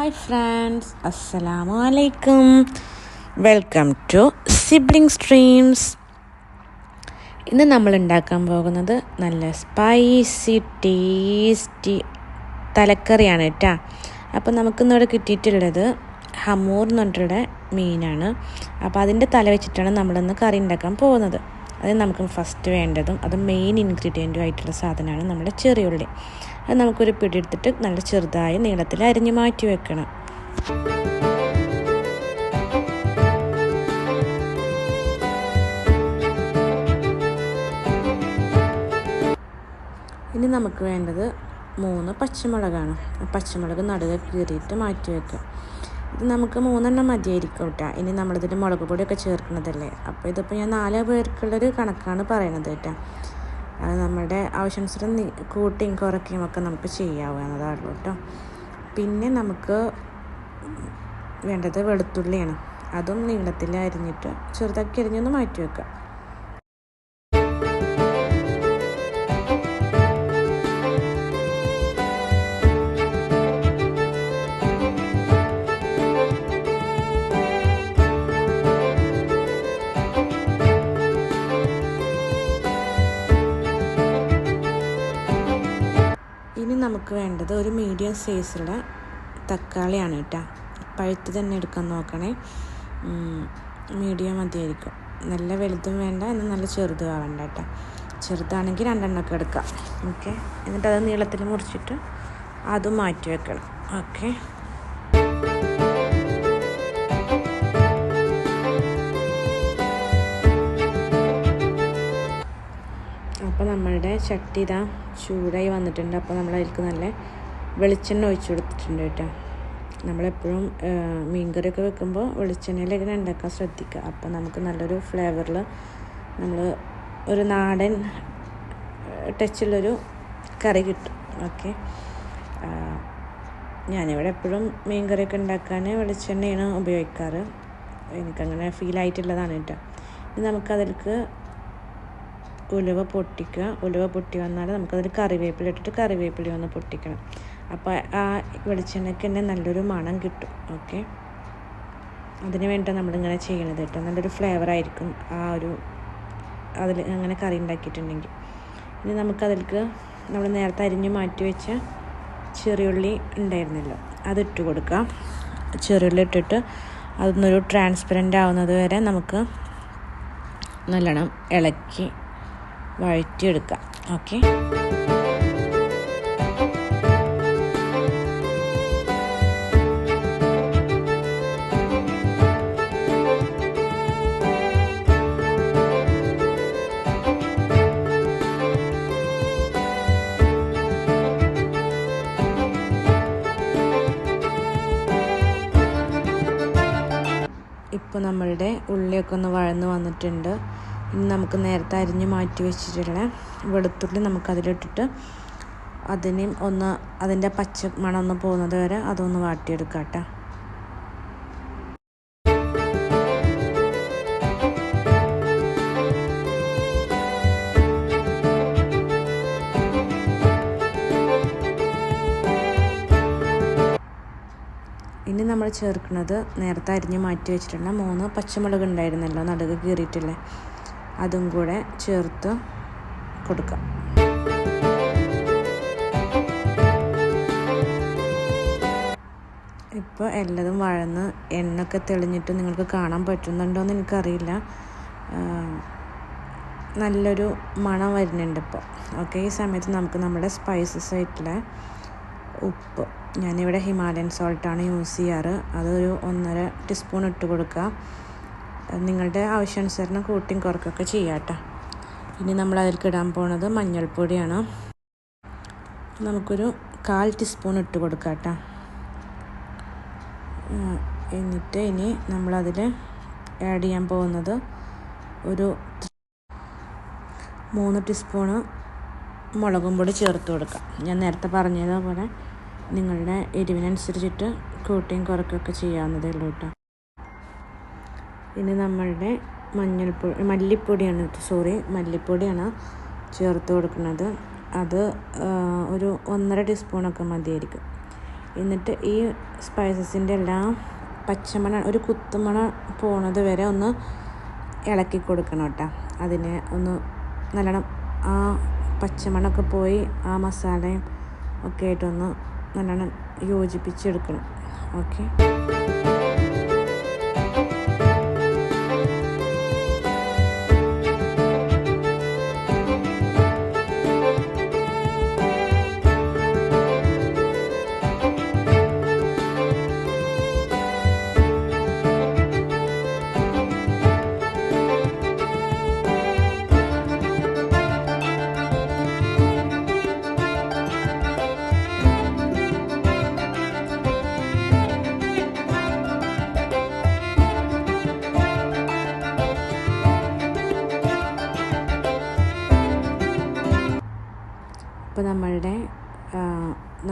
Hi friends അസ്സലാമു അലൈക്കും welcome to sibling streams ഇന്ന് നമ്മൾ ഉണ്ടാക്കാൻ പോകുന്നത് നല്ല സ്പൈസി ടേസ്റ്റി തലക്കറിയാണ് കേട്ടോ. അപ്പോൾ നമുക്കിന്നിവിടെ കിട്ടിയിട്ടുള്ളത് ഹമൂർ എന്ന് പറഞ്ഞിട്ടുള്ള മീനാണ്. അപ്പോൾ അതിന്റെ തല വെച്ചിട്ടാണ് നമ്മളിന്ന് കറി ഉണ്ടാക്കാൻ പോകുന്നത്. അത് നമുക്ക് ഫസ്റ്റ് വേണ്ടതും അത് മെയിൻ ഇൻഗ്രീഡിയന്റും ആയിട്ടുള്ള സാധനമാണ് നമ്മുടെ ചെറിയുള്ളി അത് നമുക്കൊരു പിടിയെടുത്തിട്ട് നല്ല ചെറുതായി നീളത്തിൽ അരിഞ്ഞു മാറ്റി വെക്കണം. ഇനി നമുക്ക് വേണ്ടത് മൂന്ന് പച്ചമുളകാണ്. പച്ചമുളക് നടുക കീറിയിട്ട് മാറ്റി വെക്കാം. ഇത് നമുക്ക് മൂന്നെണ്ണം മതിയായിരിക്കും കേട്ടോ. ഇനി നമ്മളിതിൽ മുളക് പൊടിയൊക്കെ ചേർക്കുന്നതല്ലേ? അപ്പോൾ ഇതിപ്പോൾ ഞാൻ നാല് പേർക്കുള്ളൊരു കണക്കാണ് പറയണത് കേട്ടോ. അത് നമ്മുടെ ആവശ്യാനുസരണം കൂട്ടിയും കുറയ്ക്കുകയും ഒക്കെ നമുക്ക് ചെയ്യാവുന്നതാണ് കേട്ടോ. പിന്നെ നമുക്ക് വേണ്ടത് വെളുത്തുള്ളിയാണ്. അതും നീളത്തിൽ അരിഞ്ഞിട്ട് ചെറുതാക്കി അരിഞ്ഞൊന്ന് മാറ്റി വെക്കുക ഇനി നമുക്ക് വേണ്ടത് ഒരു മീഡിയം സൈസുള്ള തക്കാളിയാണ് കേട്ടോ. പഴുത്ത് തന്നെ എടുക്കാൻ നോക്കണേ. മീഡിയം മതിയായിരിക്കും. നല്ല വലുതും വേണ്ട എന്നാൽ നല്ല ചെറുതും ആവണ്ട കേട്ടോ. ചെറുതാണെങ്കിൽ രണ്ടെണ്ണമൊക്കെ എടുക്കാം. ഓക്കെ എന്നിട്ട് അത് നീളത്തിൽ മുറിച്ചിട്ട് അതും മാറ്റി വെക്കണം. ഓക്കെ അപ്പോൾ നമ്മളുടെ ചട്ടി ഇതാ ചൂടായി വന്നിട്ടുണ്ട്. അപ്പോൾ നമ്മൾ അതിലേക്ക് നല്ല വെളിച്ചെണ്ണ ഒഴിച്ചു കൊടുത്തിട്ടുണ്ട് കേട്ടോ. നമ്മളെപ്പോഴും മീൻകറിയൊക്കെ വെക്കുമ്പോൾ വെളിച്ചെണ്ണയിലേക്ക് ഉണ്ടാക്കാൻ ശ്രദ്ധിക്കുക. അപ്പോൾ നമുക്ക് നല്ലൊരു ഫ്ലേവറിൽ നമ്മൾ ഒരു നാടൻ ടച്ചുള്ളൊരു കറി കിട്ടും. ഓക്കെ? ഞാനിവിടെ എപ്പോഴും മീൻ കറിയൊക്കെ ഉണ്ടാക്കാൻ വെളിച്ചെണ്ണയാണ് ഉപയോഗിക്കാറ്. എനിക്കങ്ങനെ ഫീലായിട്ടുള്ളതാണ് കേട്ടോ. ഇനി നമുക്കതിലേക്ക് ഉലുവ പൊട്ടിക്കുക. ഉലുവ പൊട്ടി വന്നാൽ നമുക്കതിൽ കറിവേപ്പില ഇട്ടിട്ട് കറിവേപ്പില ഒന്ന് പൊട്ടിക്കണം. അപ്പോൾ ആ വെളിച്ചെണ്ണയ്ക്ക് തന്നെ നല്ലൊരു മണം കിട്ടും. ഓക്കെ? അതിന് വേണ്ടി നമ്മളിങ്ങനെ ചെയ്യണത് കേട്ടോ. നല്ലൊരു ഫ്ലേവർ ആയിരിക്കും ആ ഒരു അതിൽ അങ്ങനെ കറി ഉണ്ടാക്കിയിട്ടുണ്ടെങ്കിൽ ഇനി നമുക്കതിലേക്ക് നമ്മൾ നേരത്തെ അരിഞ്ഞ് മാറ്റി വെച്ച ചെറിയുള്ളി ഉണ്ടായിരുന്നല്ലോ അതിട്ട് കൊടുക്കാം. ചെറിയുള്ളി ഇട്ടിട്ട് അതൊന്നൊരു ട്രാൻസ്പെറന്റ് ആവുന്നത് വരെ നമുക്ക് നല്ലോണം ഇളക്കി വഴറ്റിയെടുക്കാം ഓക്കെ? ഇപ്പോൾ നമ്മളുടെ ഉള്ളിയൊക്കെ ഒന്ന് വഴന്ന് വന്നിട്ടുണ്ട്. ഇനി നമുക്ക് നേരത്തെ അരിഞ്ഞ് മാറ്റി വെച്ചിട്ടുള്ള വെളുത്തുള്ളി നമുക്ക് അതിലിട്ടിട്ട് അതിനെയും ഒന്ന് അതിന്റെ പച്ച മണം പോകുന്നത് വരെ അതൊന്ന് വാട്ടിയെടുക്കാം കേട്ടോ. ഇനി നമ്മൾ ചേർക്കുന്നത് നേരത്തെ അരിഞ്ഞ് മാറ്റി വെച്ചിട്ടുള്ള മൂന്ന് പച്ചമുളക് ഉണ്ടായിരുന്നല്ലോ നടുക്ക് കീറിയിട്ടുള്ള അതും കൂടെ ചേർത്ത് കൊടുക്കാം. ഇപ്പോൾ എല്ലതും വഴന്ന് എണ്ണൊക്കെ തെളിഞ്ഞിട്ട് നിങ്ങൾക്ക് കാണാൻ പറ്റുന്നുണ്ടോ എന്ന് എനിക്കറിയില്ല. നല്ലൊരു മണം വരുന്നുണ്ട് ഇപ്പോൾ ഓക്കെ ഈ സമയത്ത് നമുക്ക് നമ്മുടെ സ്പൈസസ് ആയിട്ടുള്ള ഉപ്പ്. ഞാനിവിടെ ഹിമാലയൻ സോൾട്ടാണ് യൂസ് ചെയ്യാറ്. അതൊരു ഒന്നര ടീസ്പൂൺ ഇട്ട് കൊടുക്കുക. നിങ്ങളുടെ ആവശ്യാനുസരണം കൂട്ടിയും കുറക്കൊക്കെ ചെയ്യാം കേട്ടോ ഇനി നമ്മൾ അതിലേക്ക് ഇടാൻ പോണത് മഞ്ഞൾപ്പൊടിയാണ്. നമുക്കൊരു കാൽ ടീസ്പൂൺ ഇട്ട് കൊടുക്കാം കേട്ടോ എന്നിട്ട് ഇനി നമ്മളതിൽ ആഡ് ചെയ്യാൻ പോകുന്നത് ഒരു മൂന്ന് ടീസ്പൂണ് മുളകും പൊടി ചേർത്ത് കൊടുക്കാം. ഞാൻ നേരത്തെ പറഞ്ഞതുപോലെ നിങ്ങളുടെ എരിവിനനുസരിച്ചിട്ട് കൂട്ടിയും കുറയ്ക്കുകയൊക്കെ ചെയ്യാവുന്നതേ ഉള്ളൂ കേട്ടോ. ഇനി നമ്മളുടെ മഞ്ഞൾപ്പൊടി മല്ലിപ്പൊടിയാണ് സോറി മല്ലിപ്പൊടിയാണ് ചേർത്ത് കൊടുക്കുന്നത്. അത് ഒരു ഒന്നര ടീസ്പൂണൊക്കെ മതിയായിരിക്കും. എന്നിട്ട് ഈ സ്പൈസസിന്റെ എല്ലാം പച്ചമണ ഒരു കുത്തുമണ പോണത് വരെ ഒന്ന് ഇളക്കി കൊടുക്കണം കേട്ടോ. അതിനെ ഒന്ന് നല്ലോണം ആ പച്ചമണമൊക്കെ പോയി ആ മസാലയും ഒക്കെ ആയിട്ടൊന്ന് നല്ലോണം യോജിപ്പിച്ചെടുക്കണം. ഓക്കെ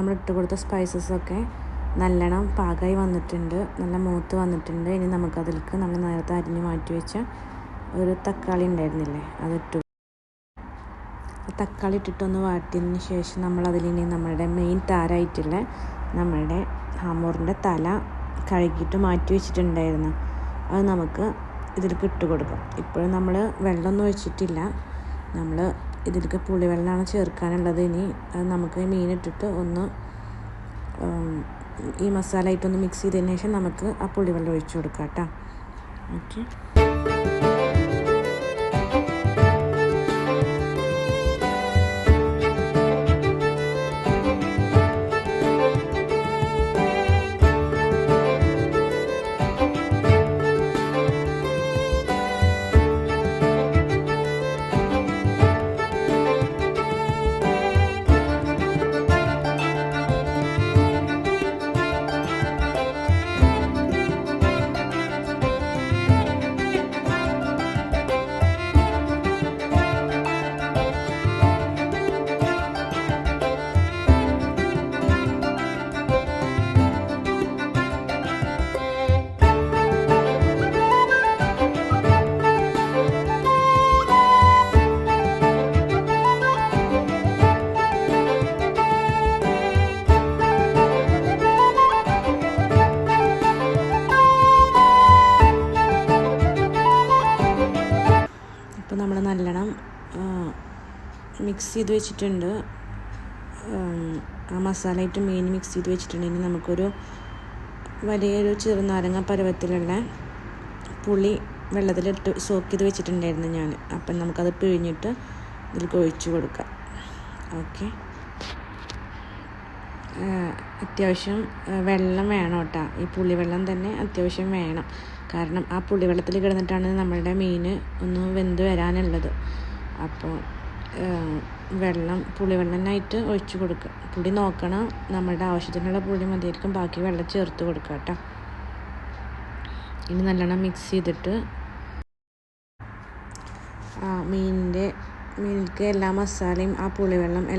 നമ്മൾ ഇട്ട് കൊടുത്ത സ്പൈസസൊക്കെ നല്ലോണം പാകമായി വന്നിട്ടുണ്ട്. നല്ല മൂത്ത് വന്നിട്ടുണ്ട്. ഇനി നമുക്കതിലേക്ക് നമ്മൾ നേരത്തെ അരിഞ്ഞ് മാറ്റി വെച്ച ഒരു തക്കാളി ഉണ്ടായിരുന്നില്ലേ അതിട്ടു. തക്കാളി ഇട്ടിട്ടൊന്ന് വാട്ടിയതിന് ശേഷം നമ്മൾ അതിലിനി നമ്മളുടെ മെയിൻ താരായിട്ടുള്ള നമ്മളുടെ ഹാമോറിന്റെ തല കഴുകിയിട്ട് മാറ്റി വെച്ചിട്ടുണ്ടായിരുന്നു. അത് നമുക്ക് ഇതിലേക്ക് ഇട്ട് കൊടുക്കാം ഇപ്പോഴും നമ്മൾ വെള്ളമൊന്നും ഒഴിച്ചിട്ടില്ല. നമ്മൾ ഇതിലേക്ക് പുളിവെള്ളമാണ് ചേർക്കാനുള്ളത്. ഇനി അത് നമുക്ക് മീനിട്ടിട്ട് ഒന്ന് ഈ മസാല ആയിട്ടൊന്ന് മിക്സ് ചെയ്തതിന് ശേഷം നമുക്ക് ആ പുളിവെള്ളം ഒഴിച്ചു കൊടുക്കാം കേട്ടോ. ഓക്കെ നല്ലോണം മിക്സ് ചെയ്ത് വെച്ചിട്ടുണ്ട്. ആ മസാലയായിട്ട് മീൻ മിക്സ് ചെയ്ത് ഇനി നമുക്കൊരു വലിയൊരു ചെറുനാരങ്ങ പരുവത്തിലുള്ള പുളി വെള്ളത്തിലിട്ട് സോക്ക് ചെയ്ത് വെച്ചിട്ടുണ്ടായിരുന്നു ഞാൻ. അപ്പം നമുക്കത് പിഴിഞ്ഞിട്ട് ഇതിൽ ഒഴിച്ച് കൊടുക്കാം. ഓക്കെ. അത്യാവശ്യം വെള്ളം വേണം കേട്ടോ. ഈ പുളിവെള്ളം തന്നെ അത്യാവശ്യം വേണം. കാരണം ആ പുളിവെള്ളത്തിൽ കിടന്നിട്ടാണ് നമ്മളുടെ മീൻ ഒന്ന് വെന്ത് വരാനുള്ളത്. അപ്പോൾ വെള്ളം പുളിവെള്ളനായിട്ട് ഒഴിച്ചു കൊടുക്കുക പുളി നോക്കണം. നമ്മളുടെ ആവശ്യത്തിനുള്ള പുളി മതിയായിരിക്കും. ബാക്കി വെള്ളം ചേർത്ത് കൊടുക്കുക കേട്ടോ. ഇനി നല്ലോണം മിക്സ് ചെയ്തിട്ട് മീനിന്റെ മീനിലേക്ക് എല്ലാ മസാലയും ആ പുളിവെള്ളം എല്ലാം